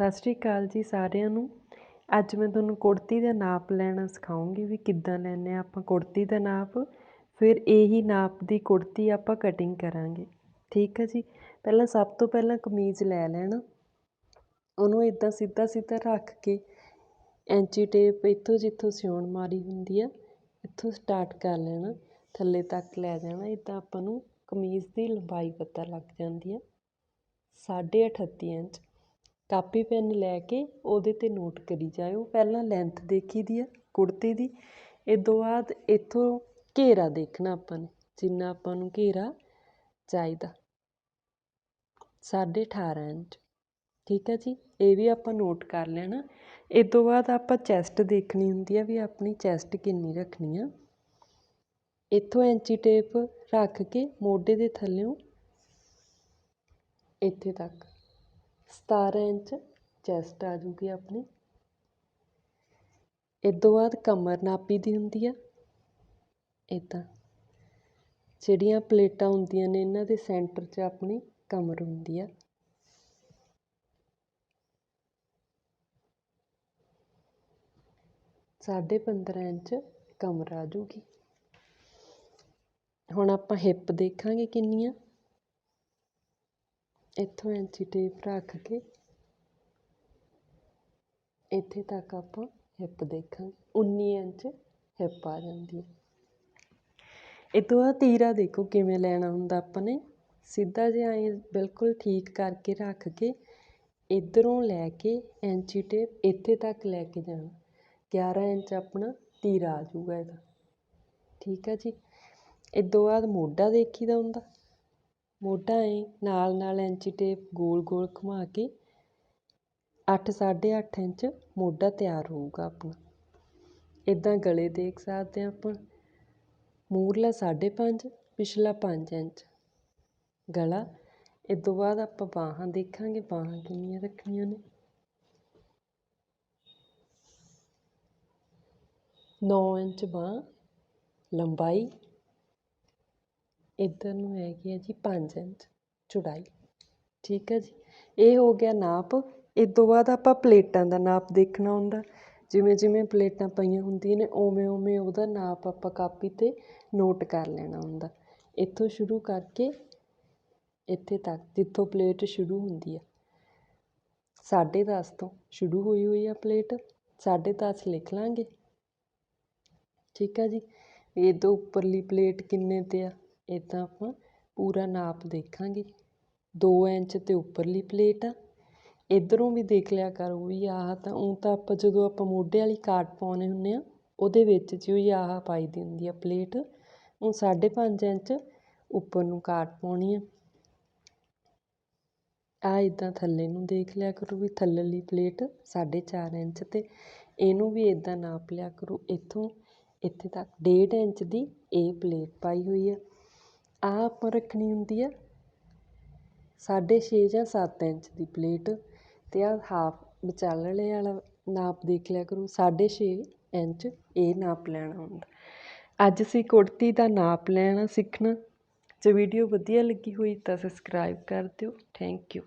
ਸਤਿ ਸ਼੍ਰੀ ਅਕਾਲ ਜੀ ਸਾਰਿਆਂ ਨੂੰ। ਅੱਜ ਮੈਂ ਤੁਹਾਨੂੰ ਕੁੜਤੀ ਦਾ ਨਾਪ ਲੈਣਾ ਸਿਖਾਉਂਗੀ ਵੀ ਕਿੱਦਾਂ ਲੈਂਦੇ ਆ ਆਪਾਂ ਕੁੜਤੀ ਦਾ ਨਾਪ। ਫਿਰ ਇਹੀ ਨਾਪ ਦੀ ਕੁੜਤੀ ਆਪਾਂ ਕਟਿੰਗ ਕਰਾਂਗੇ। ਠੀਕ ਹੈ ਜੀ? ਪਹਿਲਾਂ ਸਭ ਤੋਂ ਪਹਿਲਾਂ ਕਮੀਜ਼ ਲੈ ਲੈਣਾ। ਉਹਨੂੰ ਇਦਾਂ ਸਿੱਧਾ ਸਿੱਧਾ ਰੱਖ ਕੇ ਐਂਚੀ ਟੇਪ ਇੱਥੋਂ ਜਿੱਥੋਂ ਸਿਉਣ ਮਾਰੀ ਹੁੰਦੀ ਆ, ਇੱਥੋਂ ਸਟਾਰਟ ਕਰ ਲੈਣਾ। ਥੱਲੇ ਤੱਕ ਲੈ ਜਾਣਾ। ਇਦਾਂ ਆਪਾਂ ਨੂੰ ਕਮੀਜ਼ ਦੀ ਲੰਬਾਈ ਪਤਾ ਲੱਗ ਜਾਂਦੀ ਆ। ਸਾਢੇ 38 ਇੰਚ। ਕਾਪੀ ਪੈੱਨ ਲੈ ਕੇ ਉਹਦੇ 'ਤੇ ਨੋਟ ਕਰੀ ਜਾਇਓ। ਪਹਿਲਾਂ ਲੈਂਥ ਦੇਖੀ ਦੀ ਆ, ਕੁੜਤੇ ਦੀ। ਇਹ ਤੋਂ ਬਾਅਦ ਇੱਥੋਂ ਘੇਰਾ ਦੇਖਣਾ ਆਪਾਂ ਨੇ, ਜਿੰਨਾ ਆਪਾਂ ਨੂੰ ਘੇਰਾ ਚਾਹੀਦਾ। ਸਾਢੇ 18 ਇੰਚ। ਠੀਕ ਹੈ ਜੀ? ਇਹ ਵੀ ਆਪਾਂ ਨੋਟ ਕਰ ਲੈਣਾ। ਇਹ ਤੋਂ ਬਾਅਦ ਆਪਾਂ ਚੈਸਟ ਦੇਖਣੀ ਹੁੰਦੀ ਆ ਵੀ ਆਪਣੀ ਚੈਸਟ ਕਿੰਨੀ ਰੱਖਣੀ ਆ। ਇੱਥੋਂ ਐਂਚੀ ਟੇਪ ਰੱਖ ਕੇ ਮੋਢੇ ਦੇ ਥੱਲਿਓਂ ਇੱਥੇ ਤੱਕ। 17 ਇੰਚ ਚੈਸਟ ਆ ਜੂਗੀ ਆਪਣੀ। ਇਹ ਤੋਂ ਬਾਅਦ ਕਮਰ ਨਾਪੀ ਦੀ ਹੁੰਦੀ ਆ। ਇਦਾਂ ਜਿਹੜੀਆਂ ਪਲੇਟਾਂ ਹੁੰਦੀਆਂ ਨੇ, ਇਹਨਾਂ ਦੇ ਸੈਂਟਰ 'ਚ ਆਪਣੀ ਕਮਰ ਹੁੰਦੀ ਆ। ਸਾਢੇ 15 ਇੰਚ ਕਮਰ ਆ ਜੂਗੀ। ਹੁਣ ਆਪਾਂ ਹਿੱਪ ਦੇਖਾਂਗੇ ਕਿੰਨੀ ਆ ਇੱਥੋਂ ਐਂਚੀ ਟੇਪ ਰੱਖ ਕੇ ਇੱਥੇ ਤੱਕ ਆਪਾਂ ਹਿੱਪ ਦੇਖਾਂਗੇ। 19 ਇੰਚ ਹਿੱਪ ਆ ਜਾਂਦੀ ਹੈ। ਇਹ ਤੋਂ ਬਾਅਦ ਤੀਰਾ ਦੇਖੋ ਕਿਵੇਂ ਲੈਣਾ ਹੁੰਦਾ ਆਪਾਂ ਨੇ। ਸਿੱਧਾ ਜਿਹਾ ਐ ਬਿਲਕੁਲ ਠੀਕ ਕਰਕੇ ਰੱਖ ਕੇ ਇਧਰੋਂ ਲੈ ਕੇ ਐਂਚੀ ਟੇਪ ਇੱਥੇ ਤੱਕ ਲੈ ਕੇ ਜਾਣਾ। 11 ਇੰਚ ਆਪਣਾ ਤੀਰਾ ਆ ਜਾਊਗਾ ਇਹਦਾ। ਠੀਕ ਹੈ ਜੀ। ਇਹ ਤੋਂ ਬਾਅਦ ਮੋਢਾ ਦੇਖੀਦਾ ਹੁੰਦਾ। ਮੋਢਾ ਏ, ਨਾਲ ਨਾਲ ਇੰਚੀ ਟੇਪ ਗੋਲ ਗੋਲ ਘੁਮਾ ਕੇ 8 8.5 ਇੰਚ ਮੋਢਾ ਤਿਆਰ ਹੋਊਗਾ ਆਪਣਾ। ਇੱਦਾਂ ਗਲੇ ਦੇਖ ਸਕਦੇ ਹਾਂ ਆਪਾਂ। ਮੂਰਲਾ 5.5 ਪਿਛਲਾ ਪੰਜ ਇੰਚ। ਗਲਾ, ਇਹ ਤੋਂ ਬਾਅਦ ਆਪਾਂ ਬਾਹਾਂ ਦੇਖਾਂਗੇ, ਬਾਹਾਂ ਕਿੰਨੀਆਂ ਰੱਖਣੀਆਂ ਨੇ। 9 ਇੰਚ ਬਾਹ, ਲੰਬਾਈ ਇੱਧਰ ਨੂੰ ਹੈਗੀ ਹੈ ਜੀ ਪੰਜ ਇੰਚ ਚੌੜਾਈ। ਠੀਕ ਹੈ ਜੀ। ਇਹ ਹੋ ਗਿਆ ਨਾਪ। ਇਹ ਤੋਂ ਬਾਅਦ ਆਪਾਂ ਪਲੇਟਾਂ ਦਾ ਨਾਪ ਦੇਖਣਾ ਹੁੰਦਾ। ਜਿਵੇਂ ਜਿਵੇਂ ਪਲੇਟਾਂ ਪਈਆਂ ਹੁੰਦੀਆਂ ਨੇ, ਉਵੇਂ ਉਵੇਂ ਉਹਦਾ ਨਾਪ ਆਪਾਂ ਕਾਪੀ 'ਤੇ ਨੋਟ ਕਰ ਲੈਣਾ ਹੁੰਦਾ। ਇੱਥੋਂ ਸ਼ੁਰੂ ਕਰਕੇ ਇੱਥੇ ਤੱਕ ਜਿੱਥੋਂ ਪਲੇਟ ਸ਼ੁਰੂ ਹੁੰਦੀ ਆ। ਸਾਢੇ ਦਸ ਤੋਂ ਸ਼ੁਰੂ ਹੋਈ ਹੋਈ ਆ ਪਲੇਟ। ਸਾਢੇ ਦਸ ਲਿਖ ਲਾਂਗੇ। ਠੀਕ ਆ ਜੀ। ਇਹ ਤੋਂ ਉੱਪਰਲੀ ਪਲੇਟ ਕਿੰਨੇ 'ਤੇ ਆ? ਇੱਦਾਂ ਆਪਾਂ ਪੂਰਾ ਨਾਪ ਦੇਖਾਂਗੇ। ਦੋ ਇੰਚ 'ਤੇ ਉੱਪਰਲੀ ਪਲੇਟ ਆ। ਇੱਧਰੋਂ ਵੀ ਦੇਖ ਲਿਆ ਕਰੋ ਵੀ ਆਹ ਤਾਂ ਉਹ ਤਾਂ ਆਪਾਂ ਜਦੋਂ ਆਪਾਂ ਮੋਢੇ ਵਾਲੀ ਕਾਟ ਪਾਉਣੇ ਹੁੰਦੇ ਹਾਂ ਉਹਦੇ ਵਿੱਚ ਜੀ ਹੀ ਆਹ ਪਾਈ ਦੀ ਹੁੰਦੀ ਆ ਪਲੇਟ। ਹੁਣ ਸਾਢੇ ਪੰਜ ਇੰਚ ਉੱਪਰ ਨੂੰ ਕਾਟ ਪਾਉਣੀ ਆ। ਆ ਇਦਾਂ ਥੱਲੇ ਨੂੰ ਦੇਖ ਲਿਆ ਕਰੋ ਵੀ ਥੱਲੇਲੀ ਪਲੇਟ 4.5 ਇੰਚ ਤੇ। ਇਹਨੂੰ ਵੀ ਇੱਦਾਂ ਨਾਪ ਲਿਆ ਕਰੋ। ਇੱਥੋਂ, ਇੱਥੇ ਤੱਕ ਡੇਢ ਇੰਚ ਦੀ ਇਹ ਪਲੇਟ ਪਾਈ ਹੋਈ ਆ। ਆਹ ਆਪਾਂ ਰੱਖਣੀ ਹੁੰਦੀ ਆ 6.5 ਜਾਂ ਸੱਤ ਇੰਚ ਦੀ ਪਲੇਟ ਅਤੇ ਆਹ ਹਾਫ ਵਿਚਾਲੜੇ ਵਾਲਾ ਨਾਪ ਦੇਖ ਲਿਆ ਕਰੋ। 6.5 ਇੰਚ ਇਹ ਨਾਪ ਲੈਣਾ ਹੁੰਦਾ। ਅੱਜ ਅਸੀਂ ਕੁੜਤੀ ਦਾ ਨਾਪ ਲੈਣਾ ਸਿੱਖਣਾ। ਜੇ ਵੀਡੀਓ ਵਧੀਆ ਲੱਗੀ ਹੋਈ ਤਾਂ ਸਬਸਕ੍ਰਾਈਬ ਕਰ ਦਿਓ। Thank you